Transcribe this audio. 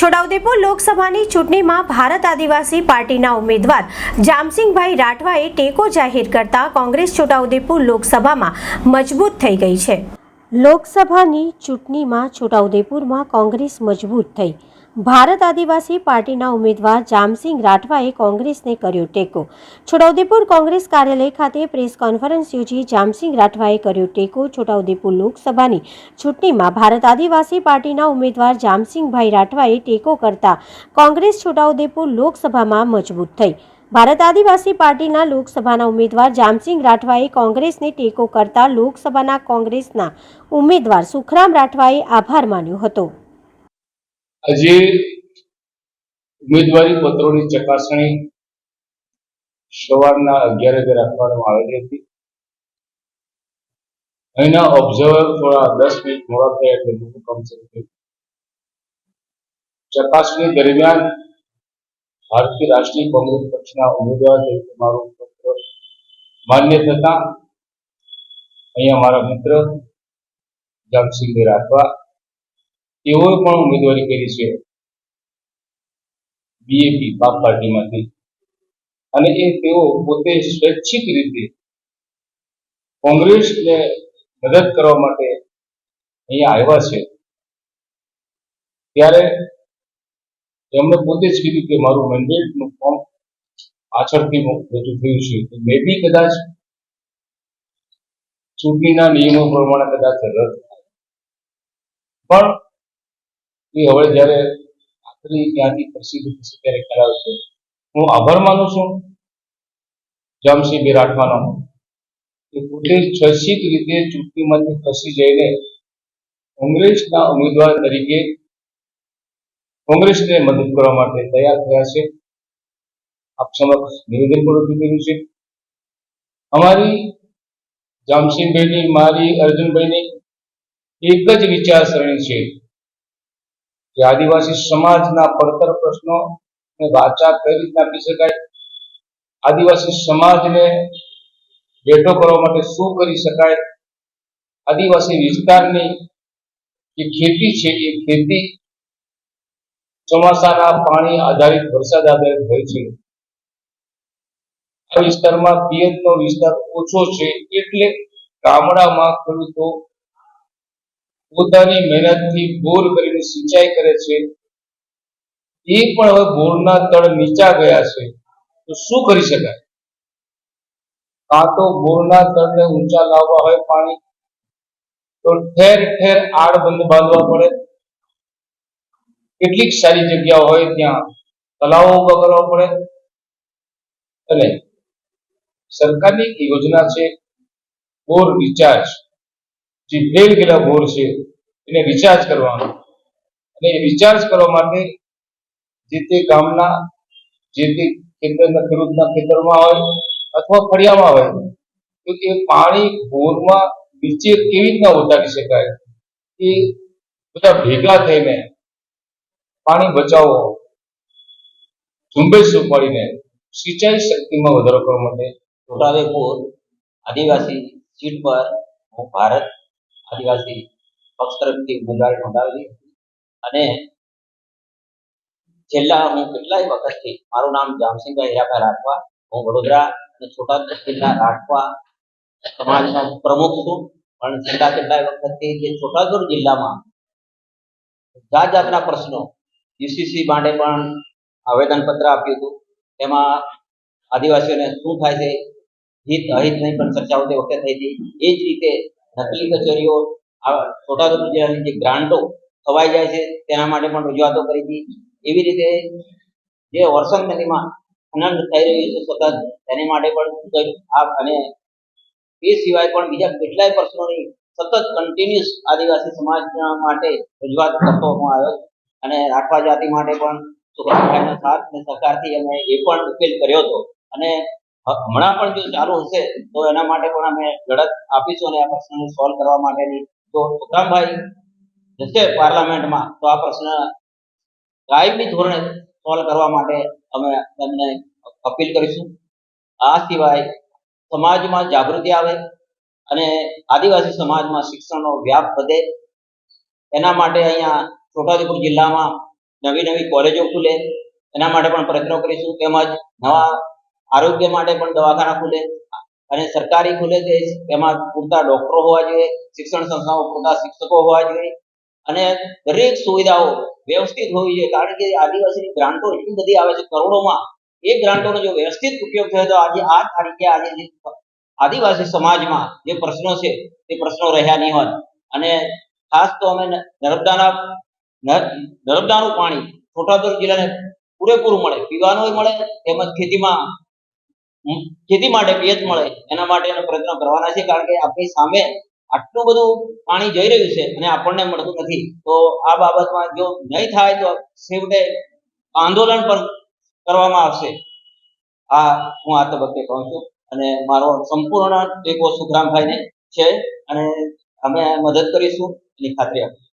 છોટાઉદેપુર લોકસભાની ચૂંટણીમાં ભારત આદિવાસી પાર્ટીના ઉમેદવાર જામસિંગભાઈ રાઠવાએ ટેકો જાહેર કરતા કોંગ્રેસ છોટાઉદેપુર લોકસભામાં મજબૂત થઈ ગઈ છે. લોકસભાની ચૂંટણીમાં છોટાઉદેપુરમાં કોંગ્રેસ મજબૂત થઈ. ભારત આદિવાસી પાર્ટીના ઉમેદવાર જામસિંહ રાઠવાએ કોંગ્રેસને કર્યો ટેકો. છોટાઉદેપુર કોંગ્રેસ કાર્યાલય ખાતે પ્રેસ કોન્ફરન્સ યોજી જામસિંગ રાઠવાએ કર્યો ટેકો. છોટાઉદેપુર લોકસભાની ચૂંટણીમાં ભારત આદિવાસી પાર્ટીના ઉમેદવાર જામસિંહભાઈ રાઠવાએ ટેકો કરતા કોંગ્રેસ છોટાઉદેપુર લોકસભામાં મજબૂત થઈ. ભારત આદિવાસી પાર્ટીના લોકસભાના ઉમેદવાર જામસિંહ રાઠવાએ કોંગ્રેસને ટેકો કરતા લોકસભાના કોંગ્રેસના ઉમેદવાર સુખરામ રાઠવાએ આભાર માન્યો હતો. આજે ઉમેદવારી પત્રોની ચકાસણી સવારના અગિયાર વાગે રાખવામાં આવેલી હતી. અહીંના ઓબ્ઝર્વર થોડા દસ મિનિટ મોડા થયા એટલે મોટું ચકાસણી દરમિયાન ભારતીય રાષ્ટ્રીય કોંગ્રેસ પક્ષના ઉમેદવાર તરીકે મારું પત્ર માન્ય થતા અહીંયા મારા મિત્ર જામસિંહ રાઠવા તેઓએ પણ ઉમેદવારી કરી છે. બીએપી બાપ પાર્ટીમાંથી. અને એ તેઓ પોતે સ્વૈચ્છિક રીતે કોંગ્રેસને મદદ કરવા માટે અહીંયા આવ્યા છે. ત્યારે એમણે પોતે જ કીધું કે મારું મેન્ડેટનું ફોર્મ પાછળથી રજૂ થયું છે. મે બી કદાચ ચૂંટણીના નિયમો પ્રમાણે કદાચ રદ થાય. પણ એ હવે જ્યારે આખરી ત્યાંથી પ્રસિદ્ધ થશે ત્યારે કરાવશે. હું આભાર માનું છું. જામસિંહ રાઠવાનો કે પોતે સ્વૈચ્છિક રીતે ચૂંટણીમાંથી ખસી જઈને કોંગ્રેસના ઉમેદવાર તરીકે કોંગ્રેસને મદદ કરવા માટે તૈયાર થયા છે. આપ સમક્ષ નિવેદન પણ રજૂ કર્યું છે. અમારી જામસિંહભાઈની, મારી અર્જુનભાઈની એક જ વિચારસરણી છે. કે આદિવાસી સમાજના પડતર પ્રશ્નો વાચા કઈ રીતના આપી શકાય? આદિવાસી સમાજને બેઠો કરવા માટે શું કરી શકાય? આદિવાસી વિસ્તારની જે ખેતી છે, એ ખેતી ચોમાસાના પાણી આધારિત વરસાદ આધારિત હોય છે. આ વિસ્તારમાં પિયતનો વિસ્તાર ઓછો છે, એટલે ગામડામાં ખેડૂતો પોતાની મહેનતથી બોર કરીને સિંચાઈ કરે છે. એ પણ હવે બોરના તળ નીચા ગયા છે. તો શું કરી શકાય? કાં તો બોરના તળને ઊંચા લાવવા હોય પાણી, તો ઠેર ઠેર આડબંધ બાંધવા પડે. કેટલીક સારી જગ્યા હોય ત્યાં તલાવો ઊભા કરવા પડે. અને સરકારની યોજના છે, બોર રિચાર્જ. જે ફેલ ગયેલા બોર છે, એને રિચાર્જ કરવાનો. અને એ રિચાર્જ કરવા માટે જે તે ગામના, જે તે ખેતરના, ખેડૂતના ખેતરમાં હોય અથવા ફળિયામાં હોય, તો એ પાણી બોરમાં નીચે કેવી રીતના ઉતારી શકાય? એ બધા ભેગા થઈને પાણી બચાવો. ઝુંબેશ ઉપાડીને સિંચાઈ શક્તિમાં વધારો કરવા માટે છોટાઉદેપુર આદિવાસી સીટ પર હું ભારત આદિવાસી પક્ષ તરફથી ઉમેદવારી નોંધાવેલી અને છેલ્લા હું કેટલાય વખતથી મારું નામ જામસિંહભાઈ હીરાભાઈ રાઠવા, હું વડોદરા અને છોટાઉદેપુર જિલ્લા રાઠવા સમાજનો પ્રમુખ છું. પણ છેલ્લા કેટલાય વખતથી જે છોટાઉદેપુર જિલ્લામાં જાત જાતના પ્રશ્નો યુસીસી માટે પણ આવેદનપત્ર આપ્યું હતું. તેમાં આદિવાસીઓને શું થાય છે હિત અહિત નહીં પણ ચર્ચાઓ તે વખતે થઈ હતી. એ જ રીતે નકલી કચેરીઓ છોટાઉદેપુર જિલ્લાની જે ગ્રાન્ટો ખવાઈ જાય છે, તેના માટે પણ રજૂઆતો કરી હતી. એવી રીતે જે વરસાદ નદીમાં ખનન થઈ રહ્યું છે સતત, તેની માટે પણ આ અને એ સિવાય પણ બીજા કેટલાય પ્રશ્નોની સતત કન્ટિન્યુઅસ આદિવાસી સમાજ માટે રજૂઆત કરતો આવ્યો અને રાઠવા જાતિ માટે પણ સુખરામભાઈના સાથ અને સહકારથી અમે એ પણ ઉકેલ કર્યો હતો. અને હમણાં પણ જો ચાલુ હશે, તો એના માટે પણ અમે લડત આપીશું અને આ પ્રશ્નને સોલ્વ કરવા માટેની તો સુખરામભાઈ જશે પાર્લામેન્ટમાં, તો આ પ્રશ્ન કાયમી ધોરણે સોલ્વ કરવા માટે અમે તમને અપીલ કરીશું. આ સિવાય સમાજમાં જાગૃતિ આવે અને આદિવાસી સમાજમાં શિક્ષણનો વ્યાપ વધે. એના માટે અહીંયા છોટાઉદેપુર જિલ્લામાં નવી નવી કોલેજો ખુલે. એના માટે પણ પ્રયત્નો કરીશું. તેમજ નવા આરોગ્ય માટે પણ દવાખાના ખુલે. અને સરકારી ખુલે કે એમાં પૂરતા ડોક્ટરો હોવા જોઈએ, શિક્ષણ સંસ્થાઓ પૂરતા શિક્ષકો હોવા જોઈએ. અને દરેક સુવિધાઓ વ્યવસ્થિત હોવી જોઈએ, કારણ કે આદિવાસીની ગ્રાન્ટો એટલી બધી આવે છે, કરોડોમાં. એ ગ્રાન્ટોનો જો વ્યવસ્થિત ઉપયોગ થયો તો આજે આ તારીખે આજે આદિવાસી સમાજમાં જે પ્રશ્નો છે તે પ્રશ્નો રહ્યા નહીં હોત. અને ખાસ તો અમે નર્મદાના, નર્મદાનું પાણી છોટાઉદેપુર જિલ્લાને પૂરેપૂરું મળે, પીવાનું મળે, તેમજ ખેતીમાં ખેતી માટે પિયત મળે. એના માટેનો પ્રયત્ન કરવાના છે. કારણ કે આપણી સામે આટલું બધું પાણી જઈ રહ્યું છે અને આપણને મળતું નથી. તો આ બાબતમાં જો નહીં થાય તો છેવટે આંદોલન પણ કરવામાં આવશે. આ હું આ તબક્કે કહું છું. અને મારો સંપૂર્ણ ટેકો સુખરામભાઈને છે. અને અમે મદદ કરીશું. એની ખાતરી આપીશું.